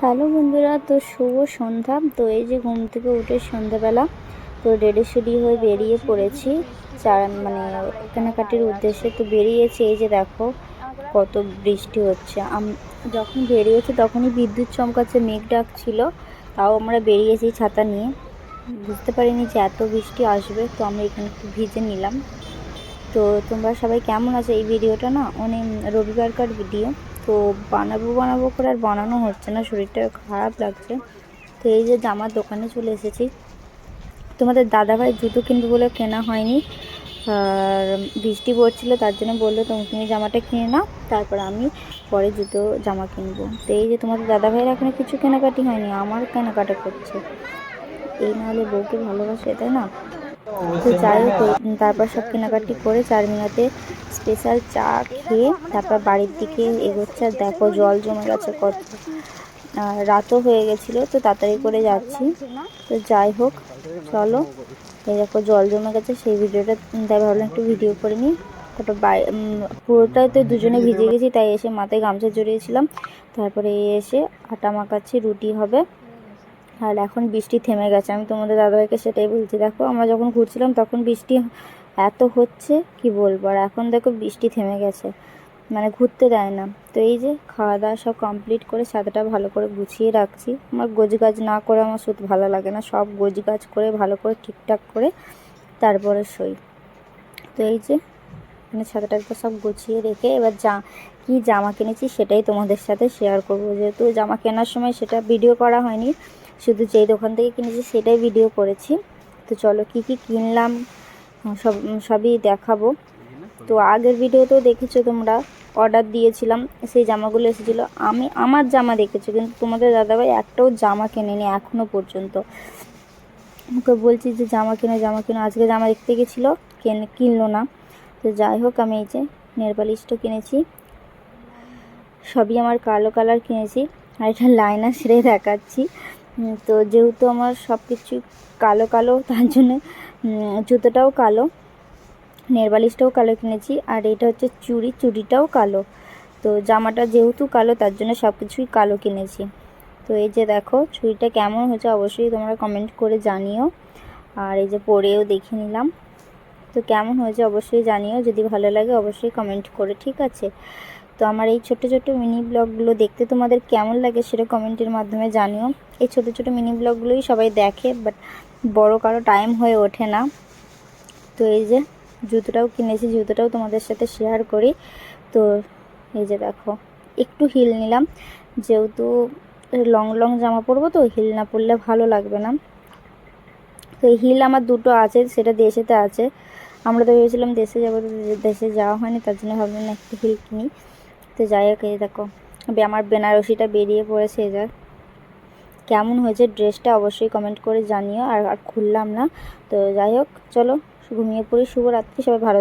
Hello বন্ধুরা, তো শুভ সন্ধ্যা। তো এই যে ঘুম থেকে উঠে সন্ধ্যাবেলা, তো রেডি সেডি হয়ে বেরিয়ে পড়েছি। চার মানে কেনাকাটির উদ্দেশ্যে তো বেরিয়েছি। এই যে দেখো, কত বৃষ্টি হচ্ছে। যখন বেরিয়েছি তখনই বিদ্যুৎ চমকাচ্ছে, মেঘ ডাকছিল। তাও আমরা বেরিয়েছি ছাতা নিয়ে। বুঝতে পারিনি যে এত বৃষ্টি আসবে, তো আমরা এখানে একটু ভিজে নিলাম। তো তোমরা সবাই কেমন আছো? এই ভিডিওটা না অনেক রবিবারকার ভিডিও তো বানাবো বানাবো করে আর বানানো হচ্ছে না, শরীরটা খারাপ লাগছে। তো এই যে জামার দোকানে চলে এসেছি। তোমাদের দাদাভাই জুতো কিনবে বলে কেনা হয়নি। আর বৃষ্টি পড়ছিল, তার জন্য বলল, তুমি তুমি জামাটা কিনে নাও, তারপর আমি পরে জুতো, জামা কিনবো। তো এই যে তোমাদের দাদাভাইয়ের এখনও কিছু কেনাকাটি হয়নি আমার কেনাকাটা করছে। এই নাহলে বউকে ভালোবাসে, তাই না? তো যাই হোক, তারপর সব কেনাকাটি করে চারমিনাতে স্পেশাল চা খেয়ে তারপর বাড়ির দিকে এগোচ্ছে। আর দেখো, জল জমে গেছে কত। রাতও হয়ে গেছিল, তো তাড়াতাড়ি করে যাচ্ছি। তো যাই হোক, চলো। এই দেখো, জল জমে গেছে, সেই ভিডিওটা তাই ভাবলাম একটু ভিডিও করে নিই। তারপর পুরোটাই তো দুজনে ভিজে গেছি, তাই এসে মাথায় গামছা জড়িয়েছিলাম তারপরে এসে আটা মাখাচ্ছি, রুটি হবে। আর এখন বৃষ্টি থেমে গেছে। আমি তোমাদের দাদাভাইকে সেটাই বলছি, দেখো আমরা যখন ঘুরছিলাম তখন বৃষ্টি এত হচ্ছে, কি বলব? আর এখন দেখো বৃষ্টি থেমে গেছে মানে ঘুরতে দেয় না। তো এই যে খাওয়া দাওয়া সব কমপ্লিট করে ছাতাটা ভালো করে গুছিয়ে রাখছি। আমার গোছ গাছ না করে আমার শুধু ভালো লাগে না, সব গোছ গাছ করে ভালো করে ঠিকঠাক করে তারপরে শই। তো এই যে মানে ছাতাটাকে সব গুছিয়ে রেখে এবার যা কি জামা কিনেছি সেটাই তোমাদের সাথে শেয়ার করব। যেহেতু জামা কেনার সময় সেটা ভিডিও করা হয়নি শুধু যেই দোকান থেকে কিনেছি সেটাই ভিডিও করেছি। তো চলো কি কি কিনলাম সব সবই দেখাবো। তো আগের ভিডিওতেও দেখেছ তোমরা অর্ডার দিয়েছিলাম, সেই জামাগুলো এসেছিল। আমি, আমার জামা দেখেছ, কিন্তু তোমাদের দাদাভাই একটাও জামা কেনেনি এখনও পর্যন্ত। ওকে বলছি যে জামা কেনো জামা কেনো, আজকে জামা দেখতে গেছিল, কেন, কিনলো না। তো যাই হোক, আমি এই যে নেল পালিশটা কিনেছি। সবই আমার কালো কালার কিনেছি, আর এটা লাইনার সেরে দেখাচ্ছি। তো যেহেতু আমার সব কিছু কালো কালো, তার জন্য জুতোটাও কালো নেরবালিশটাও কালো কিনেছি, আর এটা হচ্ছে চুড়ি, চুড়িটাও কালো। তো জামাটা যেহেতু কালো, তার জন্য সব কিছুই কালো কিনেছি। তো এই যে দেখো, চুড়িটা কেমন হয়েছে অবশ্যই তোমরা কমেন্ট করে জানিও। আর এই যে পরেও দেখে নিলাম। তো কেমন হয়েছে অবশ্যই জানিও, যদি ভালো লাগে অবশ্যই কমেন্ট করে, ঠিক আছে? তো আমার এই ছোট ছোট মিনি ব্লগগুলো দেখতে তোমাদের কেমন লাগে সেটা কমেন্টের মাধ্যমে জানিও। এই ছোট ছোট মিনি ব্লগগুলোই সবাই দেখে বাট বড় কারও টাইম হয়ে ওঠে না। তো এই যে জুতোটাও কিনেছি, জুতোটাও তোমাদের সাথে শেয়ার করি। তো এই যে দেখো, একটু হিল নিলাম। যেহেতু লং লং জামা পরবো তো হিল না পরলে ভালো লাগবে না। তো হিল আমার দুটো আছে, সেটা দেশেতে আছে। আমরা তো ভেবেছিলাম দেশে যাব, দেশে যাওয়া হয়নি, তার জন্য ভাবলাম একটু হিল কিনি। তো যাই হোক এই দেখো। আমি আমার বেনারসিটা বেরিয়ে পড়েছে যাক কেমন হয়েছে ড্রেসটা অবশ্যই কমেন্ট করে জানিও, আর আর খুললাম না। তো যাই হোক, চলো, ঘুমিয়ে পড়ি। শুভরাত্রি, সবাই ভালো